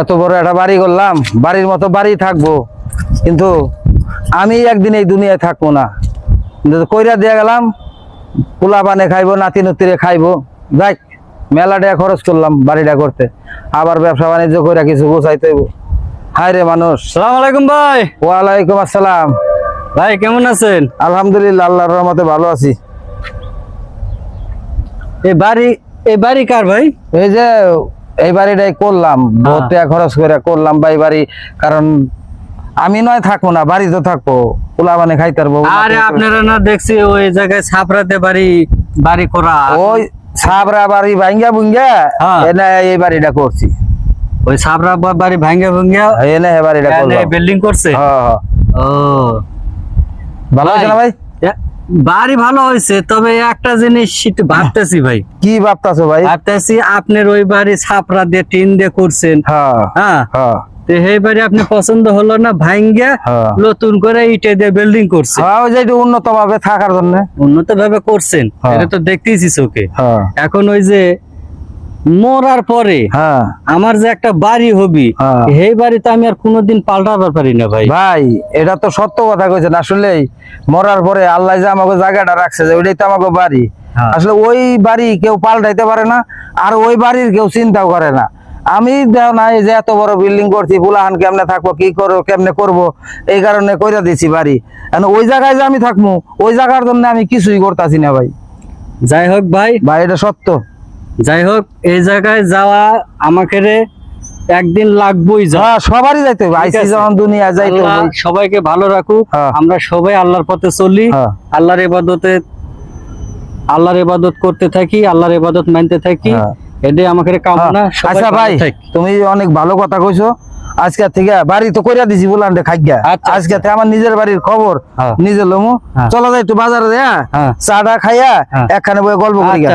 এত বড় একটা বাড়ি করলাম বাড়ির মতো বাড়ি থাকব। কিন্তু আমি একদিন এই দুনিয়ায় থাকব না। কইরা দিয়ে গেলাম পোলা বানে খাইবো নাতি নতিরে খাইবো। যাই মেলা টাকা খরচ করলাম বাড়িটা করতে। আবার ব্যবসা বাণিজ্য করে কিছু গোছাইতে হায় রে মানুষ। সালাম আলাইকুম ভাই। ওয়ালাইকুম আসসালাম। ভাই কেমন আছেন? আলহামদুলিল্লাহ আল্লাহর রহমতে ভালো আছি। এই বাড়ি এই বাড়ি কার ভাই? এই যে এই বাড়িটাই করলাম বহুত টাকা খরচ করে করলাম ভাই বাড়ি কারণ আমি নয় থাকব না বাড়ি তো থাকব পোলা মানে খাইতে পারব আরে আপনারা না দেখছি ওই জায়গায় ছাপরাতে বাড়ি বাড়ি করা। ওই সাবরা বাড়ি ভাঙ্গা ভুঙ্গা হ্যাঁ। এনে এই বাড়িটা করছি। ওই ছাপরা বাড়ি ভাঙ্গা ভাঙ্গা এনে এই বাড়িটা করলাম। বিল্ডিং করছে? হ্যাঁ, হ্যাঁ। ও। ভালো আছে না ভাই? বাড়ি ভালো হয়েছে তবে একটা জিনিস একটু ভাবতেছি ভাই। কি ভাবতেছো ভাই? ভাবতেছি আপনার ওই বাড়ি ছাপরা দিয়ে টিন দিয়ে করছেন। হ্যাঁ হ্যাঁ। হ্যাঁ। আপনি পছন্দ হলো না ভাঙ্গা হ্যাঁ। নতুন করে ইটে দিয়ে বিল্ডিং উন্নত ভাবে থাকার জন্য। উন্নত ভাবে করছেন। এটা তো দেখতেছি চোখে। এখন ওই যে মরার পরে হ্যাঁ। আমার যে একটা বাড়ি হবি হ্যাঁ। সেই বাড়ি তো আমি আর কোনোদিন পাল্টাবার পারি না ভাই। ভাই এটা তো সত্য কথা কইছেন। আসলে মরার পরে আল্লাহ যে আমাকে জায়গাটা রাখছে যে ওইটাই তো আমাকে বাড়ি। হ্যাঁ। আসলে ওই বাড়ি কেউ পাল্টাইতে পারে না আর ওই বাড়ির কেউ চিন্তাও করে না। আমি না এই যে এত বড় বিল্ডিং করছি ফুলাহান কেমনে থাকব কি করব কেমনে করব এই কারণে কইরা দিছি বাড়ি। ওই জায়গায় যে আমি থাকব ওই জায়গার জন্য আমি কিছুই করতেছি না ভাই। যাই হোক ভাই। ভাই এটা সত্য। যাই হোক এই জায়গায় যাওয়া আমাকে একদিন লাগবেই যাওয়া হ্যাঁ সবারই যাইতে হবে। আইসি যখন দুনিয়া যাইতে হবে। সবাইকে ভালো রাখুক। হ্যাঁ। আমরা সবাই আল্লাহর পথে চলি। হ্যাঁ। আল্লাহর ইবাদতে আল্লাহর ইবাদত করতে থাকি আল্লাহর ইবাদত মানতে থাকি। এটাই আমাকে কামনা। আচ্ছা ভাই তুমি অনেক ভালো কথা কইছো। আজকে থেকে বাড়ি তো কইরা দিছি বললাম খাইগা। আচ্ছা, আজকে থেকে আমার নিজের বাড়ির খবর হ্যাঁ। নিজে লমু। চলো যাই একটু বাজারে হ্যাঁ। চাটা খাইয়া। একখানে বয়ে গল্প করি আচ্ছা